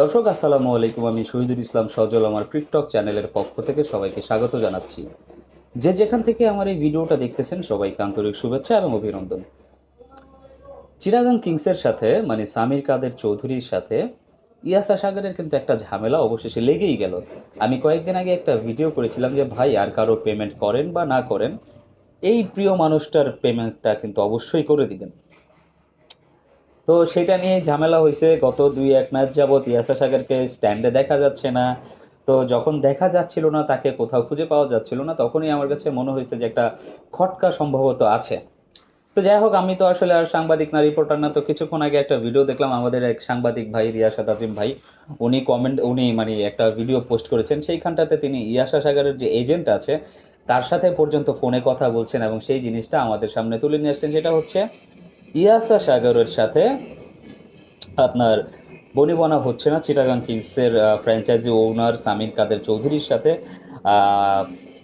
দর্শক, আসসালামু আলাইকুম। আমি শহীদুল ইসলাম সজল, আমার টিকটক চ্যানেলের পক্ষ থেকে সবাইকে স্বাগত জানাচ্ছি। যে যেখান থেকে আমার এই ভিডিওটা দেখতেছেন, সবাইকে আন্তরিক শুভেচ্ছা এবং অভিনন্দন। চিরাগাং কিংসের সাথে মানে সামির কাদের চৌধুরীর সাথে ইয়াসা সাগরের কিন্তু একটা ঝামেলা অবশেষে লেগেই গেল। আমি কয়েকদিন আগে একটা ভিডিও করেছিলাম যে, ভাই, আর কারও পেমেন্ট করেন বা না করেন, এই প্রিয় মানুষটার পেমেন্টটা কিন্তু অবশ্যই করে দিবেন। তো সেটা নিয়ে ঝামেলা হয়েছে। গত দুই, এক ম্যাচ যাবৎ ইয়াসা সাগরকে স্ট্যান্ডে দেখা যাচ্ছে না। তো যখন দেখা যাচ্ছিল না, তাকে কোথাও খুঁজে পাওয়া যাচ্ছিল না, তখনই আমার কাছে মনে হয়েছে যে একটা খটকা সম্ভবত আছে। তো যাই হোক, আমি তো আসলে আর সাংবাদিক না রিপোর্টার না, তো কিছুক্ষণ আগে একটা ভিডিও দেখলাম আমাদের এক সাংবাদিক ভাই রিয়াসাদ আজিম ভাই। উনি কমেন্ট উনি মানে একটা ভিডিও পোস্ট করেছেন। সেইখানটাতে তিনি ইয়াসা সাগরের যে এজেন্ট আছে, তার সাথে পর্যন্ত ফোনে কথা বলছেন এবং সেই জিনিসটা আমাদের সামনে তুলে নিয়ে আসছেন। যেটা হচ্ছে ইয়াসা সাগরের সাথে আপনার বনিবনা হচ্ছে না, চিটাগাং কিংসের ফ্র্যাঞ্চাইজি ওনার সামির কাদের চৌধুরীর সাথে।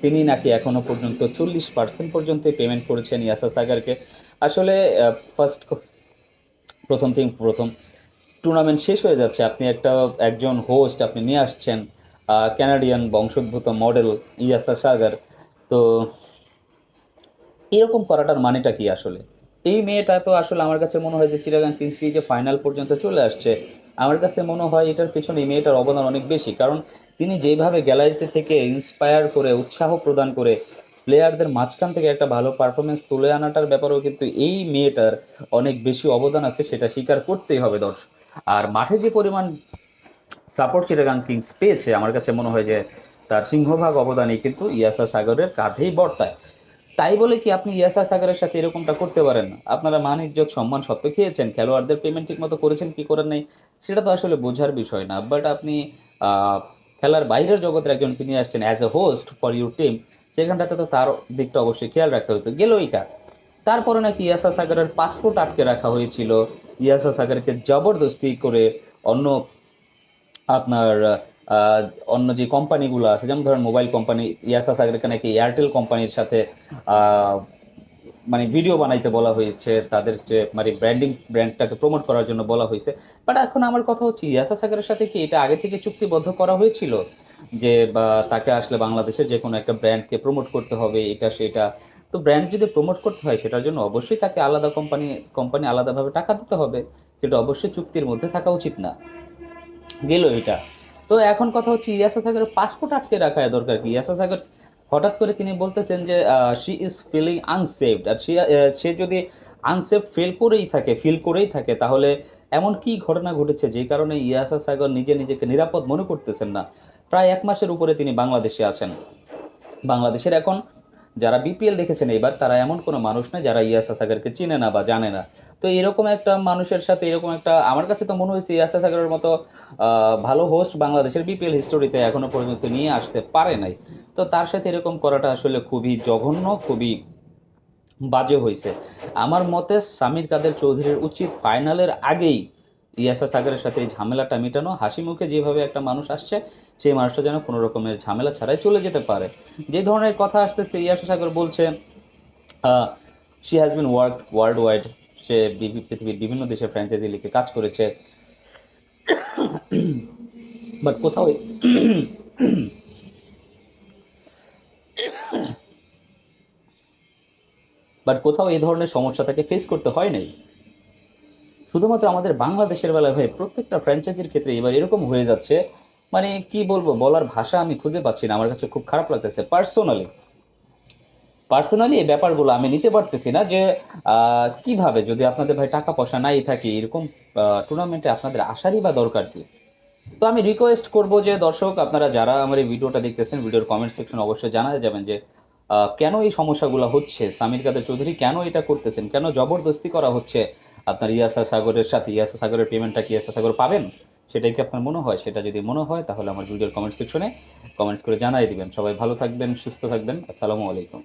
তিনি নাকি এখনও পর্যন্ত চল্লিশ পার্সেন্ট পর্যন্ত পেমেন্ট করেছেন ইয়াসা সাগরকে। আসলে ফার্স্ট প্রথম থিং প্রথম টুর্নামেন্ট শেষ হয়ে যাচ্ছে। আপনি একটা, একজন হোস্ট আপনি নিয়ে আসছেন ক্যানাডিয়ান বংশোদ্ভূত মডেল ইয়াসা সাগর। তো এরকম করাটার মানেটা কি আসলে? এই মেয়েটা তো আসলে আমার কাছে মনে হয় যে চিরাগাং কিংস যে ফাইনাল পর্যন্ত চলে আসছে। আমার কাছে মনে হয় এটার পেছনে এই মেয়েটার অবদান অনেক বেশি, কারণ তিনি যেভাবে গ্যালারিতে থেকে ইন্সপায়ার করে, উৎসাহ প্রদান করে প্লেয়ারদের মাঝখান থেকে একটা ভালো পারফরমেন্স তুলে আনাটার ব্যাপারেও কিন্তু এই মেয়েটার অনেক বেশি অবদান আছে, সেটা স্বীকার করতেই হবে দর্শক। আর মাঠে যে পরিমাণ সাপোর্ট চিটাগাং কিংস পেয়েছে, আমার কাছে মনে হয় যে তার সিংহভাগ অবদানই কিন্তু ইয়াসা সাগরের কাঁধেই বর্তায়। তাই বলে কি আপনি ইয়াসা সাগরের সাথে এরকমটা করতে পারেন আপনারা মান, ইজ্জত, সম্মান সত্য খেয়েছেন, খেলোয়াড়দের পেমেন্ট ঠিক মতো করেছেন, কি করেন নাই, সেটা তো আসলে বোঝার বিষয় না। বাট আপনি খেলার বাইরের জগতের একজনকে নিয়ে আসছেন as a host for your team সেখানটাতে তো তার দিকটা অবশ্যই খেয়াল রাখতে হতো। গেল এটা তারপরে নাকি ইয়াসা সাগরের পাসপোর্ট আটকে রাখা হয়েছিল। ইয়াসা সাগরকে জবরদস্তি করে অন্য আপনার অন্য যে কোম্পানিগুলো আছে, যেমন ধরেন মোবাইল কোম্পানি, ইয়াসা সাগরকে নাকি এয়ারটেল কোম্পানির সাথে মানে ভিডিও বানাইতে বলা হয়েছে, তাদের যে মানে ব্র্যান্ডিং ব্র্যান্ডটাকে প্রমোট করার জন্য বলা হয়েছে। বাট এখন আমার কথা হচ্ছে, ইয়াসা সাগরের সাথে কি এটা আগে থেকে চুক্তিবদ্ধ করা হয়েছিল? যে, বা, তাকে আসলে বাংলাদেশের যে কোনো একটা ব্র্যান্ডকে প্রমোট করতে হবে, এটা, সেটা। তো ব্র্যান্ড যদি প্রমোট করতে হয়, সেটার জন্য অবশ্যই তাকে আলাদা কোম্পানি কোম্পানি আলাদাভাবে টাকা দিতে হবে। সেটা অবশ্যই চুক্তির মধ্যে থাকা উচিত না। গেল এটা। তো এখন কথা হচ্ছে ইয়াসা সাগরের পাসপোর্ট আটকে রাখা দরকার কি? ইয়াসা সাগর হঠাৎ করে তিনি বলতেছেন যে শি ইজ ফিলিং আনসেফড আর সে সে যদি আনসেফ ফিল করেই থাকে ফিল করেই থাকে, তাহলে এমন কি ঘটনা ঘটেছে যে কারণে ইয়াসা সাগর নিজে নিজেকে নিরাপদ মনে করতেছেন না? প্রায় এক মাসের উপরে তিনি বাংলাদেশে আছেন। বাংলাদেশের এখন যারা বিপিএল দেখেছেন এবার, তারা এমন কোনো মানুষ না যারা ইয়াসা সাগরকে চিনে না বা জানে না। তো এরকম একটা মানুষের সাথে এরকম একটা, আমার কাছে তো মনে হয়েছে ইয়াসা সাগরের মতো ভালো হোস্ট বাংলাদেশের বিপিএল হিস্টোরিতে এখনও পর্যন্ত নিয়ে আসতে পারে নাই। তো তার সাথে এরকম করাটা আসলে খুবই জঘন্য, খুবই বাজে হয়েছে। আমার মতে সামির কাদের চৌধুরীর উচিত ফাইনালের আগেই ইয়াসা সাগরের সাথে এই ঝামেলাটা মেটানো, হাসি মুখে যেভাবে একটা মানুষ আসছে, সেই মানুষটা যেন কোনো রকমের ঝামেলা ছাড়াই চলে যেতে পারে। যে ধরনের কথা আসতেছে ইয়াসা সাগর বলছে she has been work worldwide সে পৃথিবীর বিভিন্ন দেশে ফ্র্যাঞ্চাইজি লিখে কাজ করেছে। বাট কোথাও বাট কোথাও এই ধরনের সমস্যা তাকে ফেস করতে হয় নাই। শুধুমাত্র আমাদের বাংলাদেশের বেলায় ভাই প্রত্যেকটা ফ্র্যাঞ্চাইজির ক্ষেত্রে এবার এরকম হয়ে যাচ্ছে মানে কি বলব, বলার ভাষা আমি খুঁজে পাচ্ছি না। আমার কাছে খুব খারাপ লাগতেছে পার্সোনালি পার্সোনালি এই ব্যাপারগুলো আমি নিতে পারতেছি না যে কীভাবে যদি আপনাদের ভাই টাকা পয়সা নাই থাকে, এরকম টুর্নামেন্টে আপনাদের আসারই বা দরকার কি? তো আমি রিকোয়েস্ট করব যে, দর্শক, আপনারা যারা আমার এই ভিডিওটা দেখতেছেন, ভিডিওর কমেন্ট সেকশন অবশ্যই জানাতে যাবেন যে কেন এই সমস্যাগুলো হচ্ছে? সামির কাদের চৌধুরী কেন এটা করতেছেন? কেন জবরদস্তি করা হচ্ছে? আপনার ইয়াসা সাগরের সাথে, ইয়াসা সাগরের পেমেন্টটা কি ইয়াসা সাগর পাবেন? সেটাই কি আপনার মনে হয়? সেটা যদি মনে হয়, তাহলে আমার ভিডিওর কমেন্ট সেকশনে কমেন্টস করে জানাই দিবেন। সবাই ভালো থাকবেন, সুস্থ থাকবেন। আসসালামু আলাইকুম।